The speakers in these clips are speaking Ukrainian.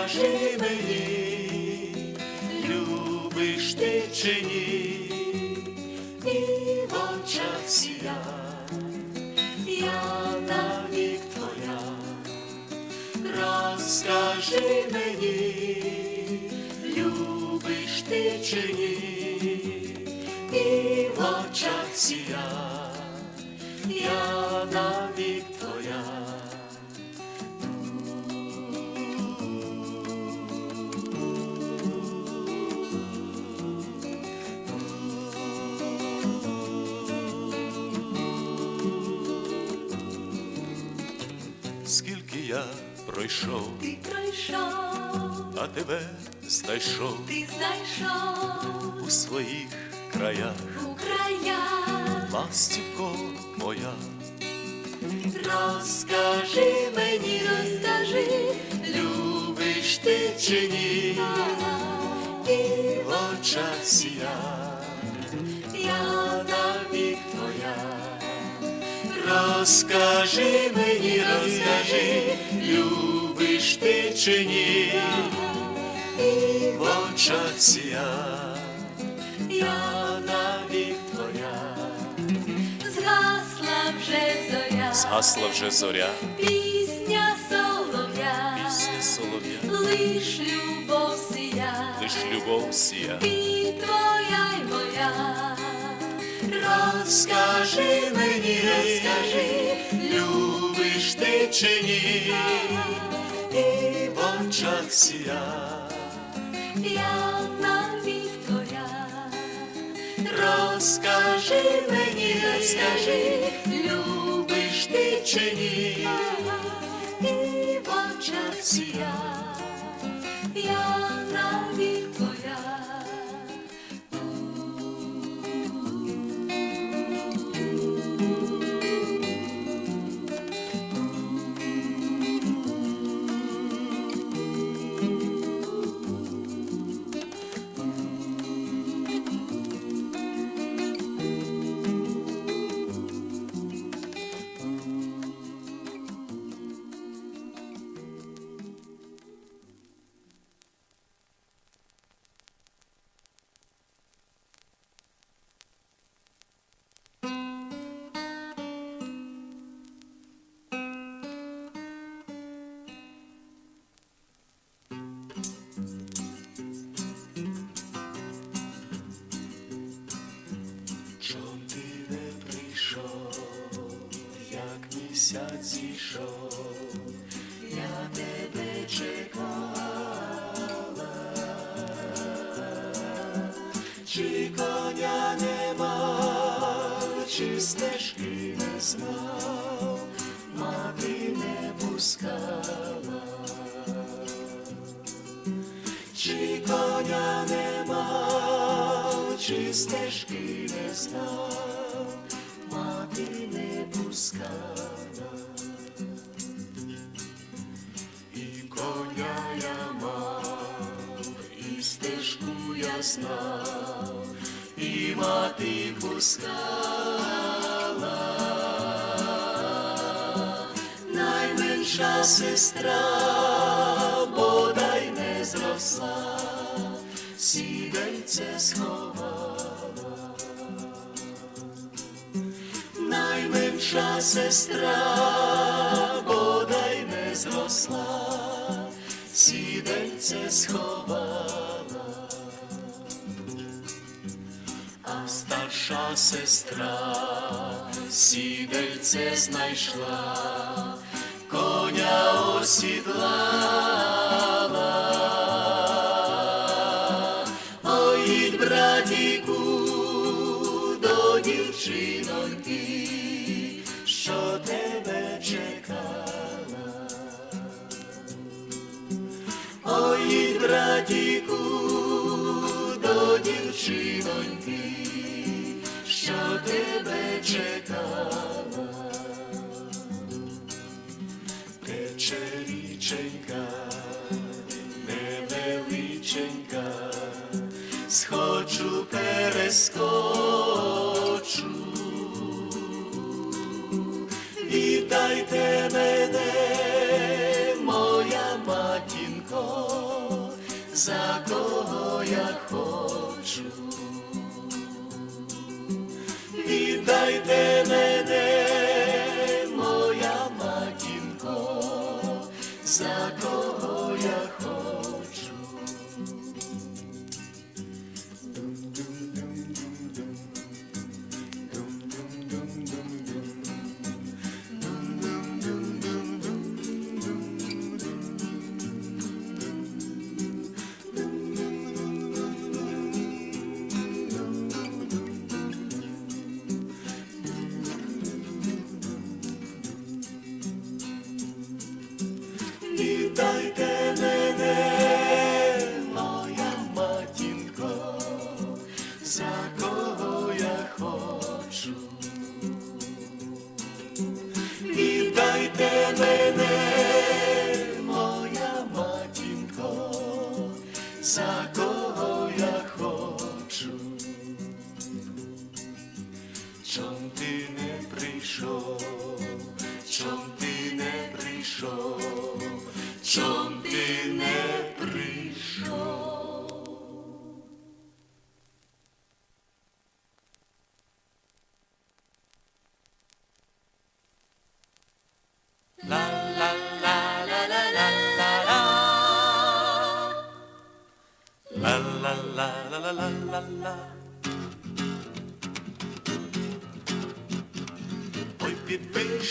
розкажи мені, любиш ти чи ні, і в очах сія, я навік твоя, розкажи мені, любиш ти чи ні, і в очах сія, я я пройшов, Ти пройшов, а тебе знайшов. Ти знайшов. У своїх краях, у краях, ластівко моя. Розкажи мені, розкажи, любиш ти чи ні, і в очах сія, Розкажи мені, розкажи, любиш ти чи ні, і в очах сія, я навік твоя. згасла вже зоря, Згасла вже зоря, пісня солов'я, пісня солов'я, лиш любов сія, лиш любов сія. і твоя й моя. Розкажи мені, розкажи, любиш ти чи ні, і в Я на твоя, розкажи мені, розкажи, любиш ти чи ні, місяць зійшов, я тебе чекала, чи коня нема, чи стежки не знав, мати не пускала, чи коня нема, чи стежки не знав, мати не пускала, знав, і мати пускала, найменша сестра, бодай не зросла, сідельце сховала, найменша сестра, бодай не зросла, сідельце сховала, сестра сідельце знайшла, коня осідлала. Ой, братіку, до дівчиноньки, що тебе чекала. Ой, братіку, до дівчиноньки, що тебе чекала. Тече річенька, невеличенька, схочу, перескочу. Вітайте Circle. It's not going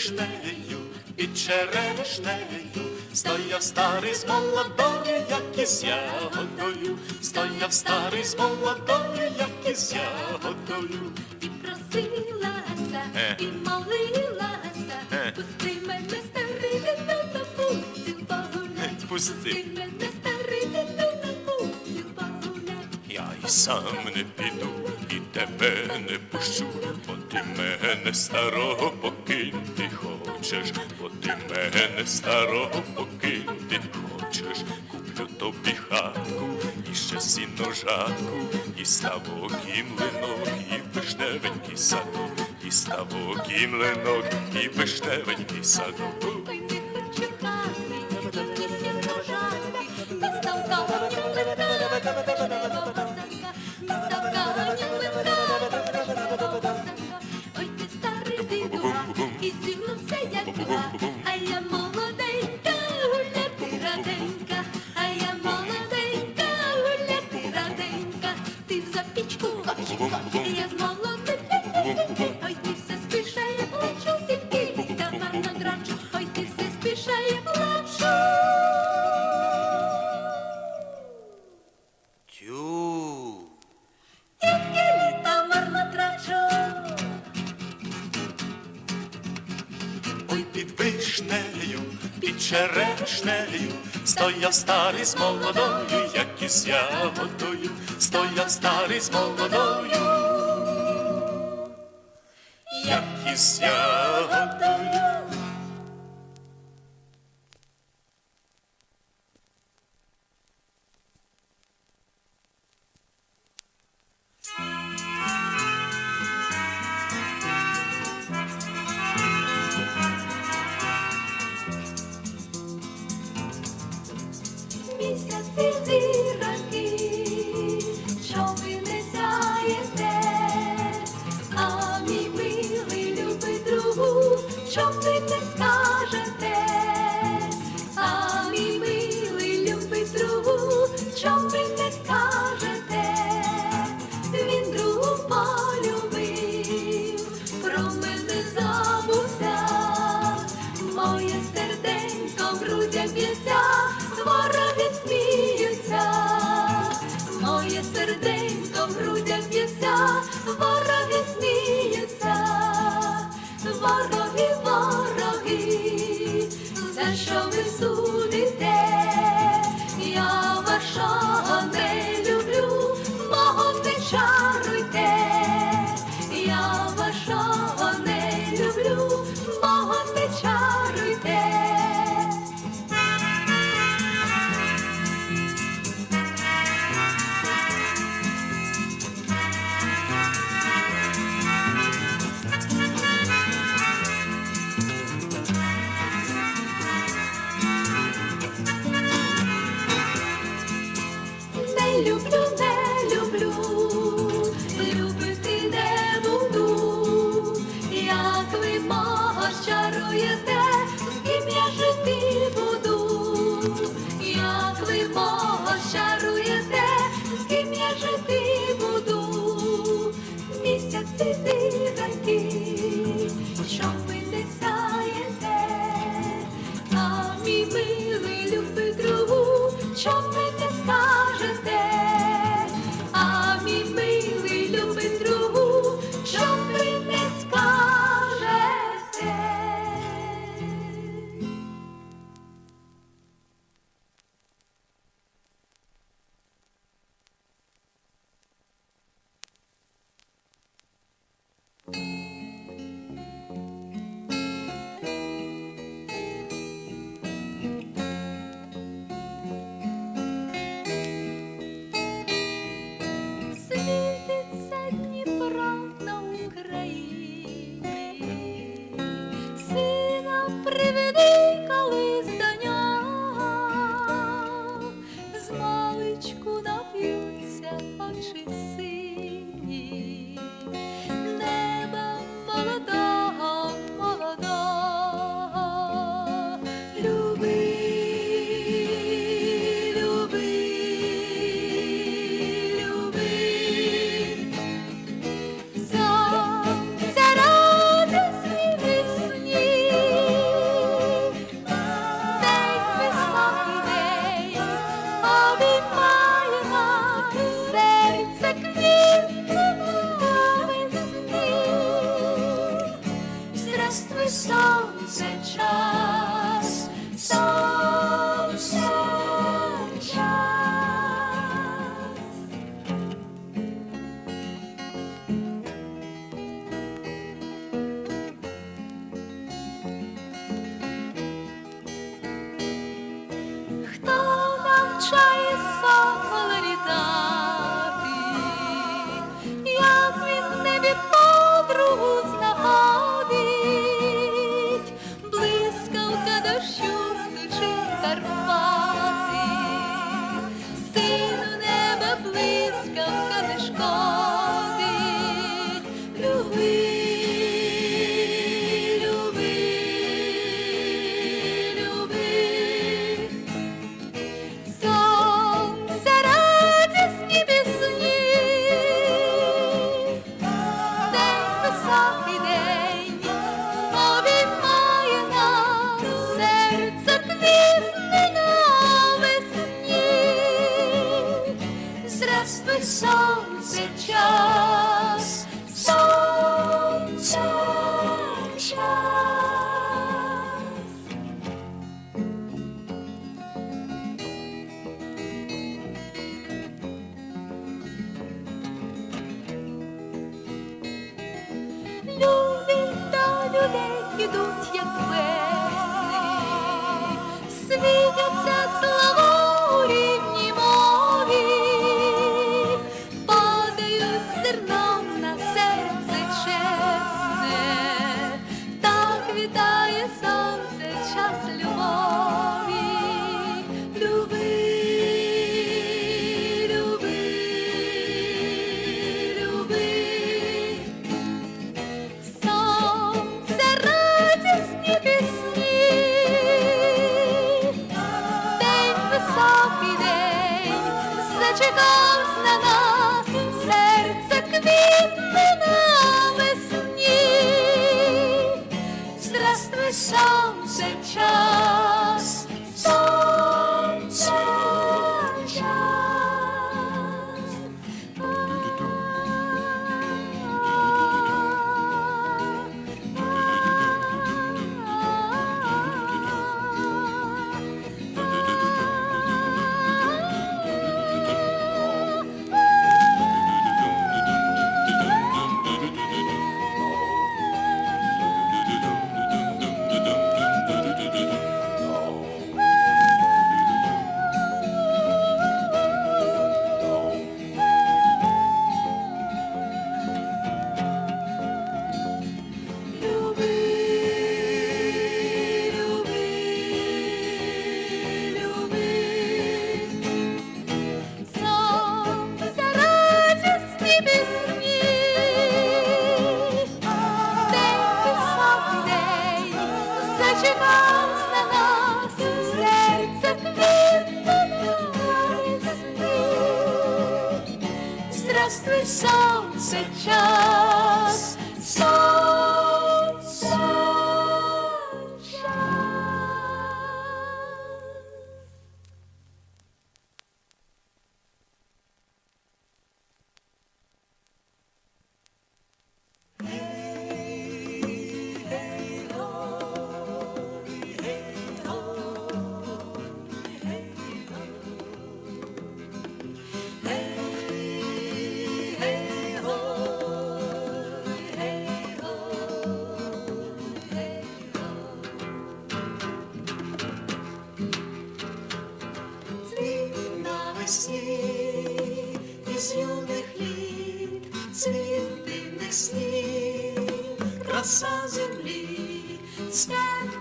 вишнею, під черешнею, стояв старий з молодою, як із ягодою, стояв старий з молодою, як із ягодою. І просилася, Е. і молилася, Е. пусти мене старий дитину на вулицю погулять. Пусти. мене старий дитину на вулицю погулять. Я й сам не піду, і тебе не пущу, бо ти мене старого покинути хочеш, бо ти мене старого покинути хочеш. Куплю тобі хатку, і ще сіно жатку, і ставок, і млинок, і вишневенький садок, і ставок, і млинок, і вишневенький садок. Черешнею, стояв старий з молодою, як із ягодою, стояв старий з молодою,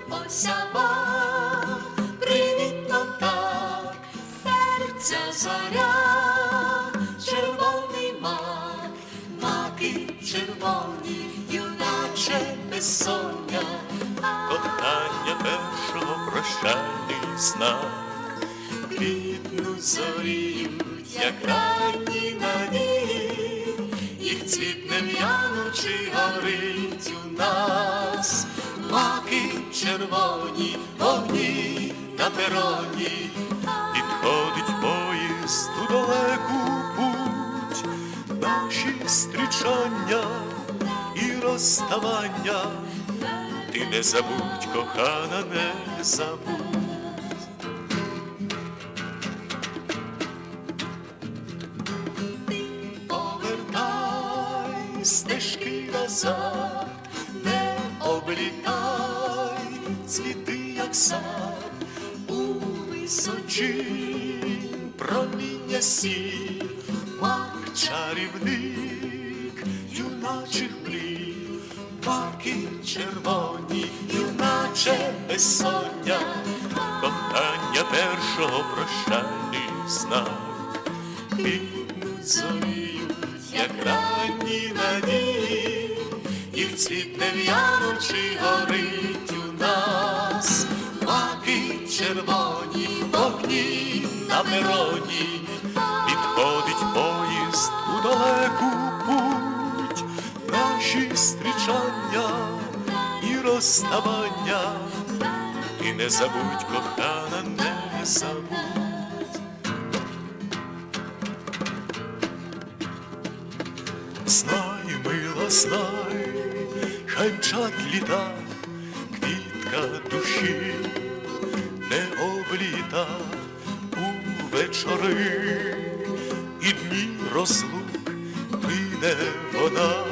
осява, привітно так, серця заря, червоний мак, маки червоні, юначе безсоння, кохання першого прощальний знак, квітну зоріють, як ранні надії, їх цвітне м'яночі горить у нас червоні вогні на пероні, підходить поїзд у далеку путь, наші стрічання і розставання, ти не забудь, кохана, не забудь. Височі проміння сі, мак чарівник, юначих мрій, маки червоні, юначе безсоння, кохання першого прощальний знак. Підуть зоріють, як ранні надії, їх цвіт не в'янучи горить у нас, маки червоні, вогні на пероні, підходить поїзд у далеку путь, наші зустрічання і розставання, і не забудь, кохана, не забудь. Знай, мила, знай, хай мчать літа, квітка душі не обліта у вечори і дні розлук прийде вона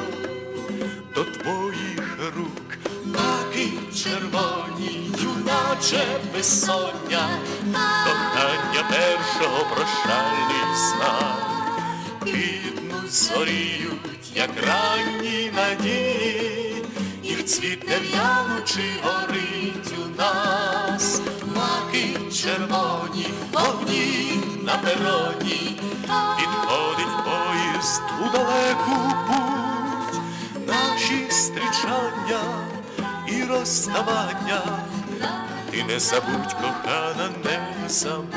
до твоїх рук, маки червоні, юначе безсоння, кохання першого прощальний знак. Квітнуть зоріють, як ранні надії, їх цвіт не в'янучи горить у нас, червоні, вогні на пероні, підходить поїзд у далеку путь, наші зустрічання і розставання, ти не забудь, кохана, не забудь.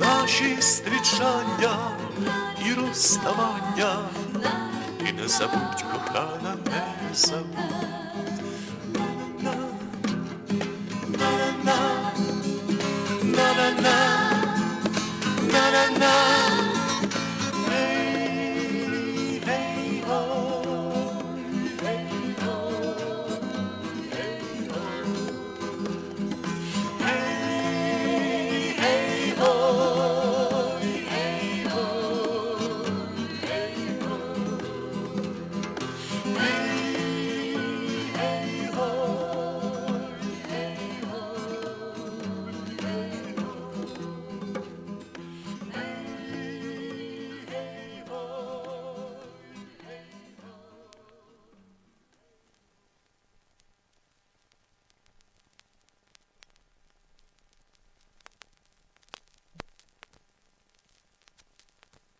Наші зустрічання і розставання, і не забудь, кохана, не забудь. na na na na na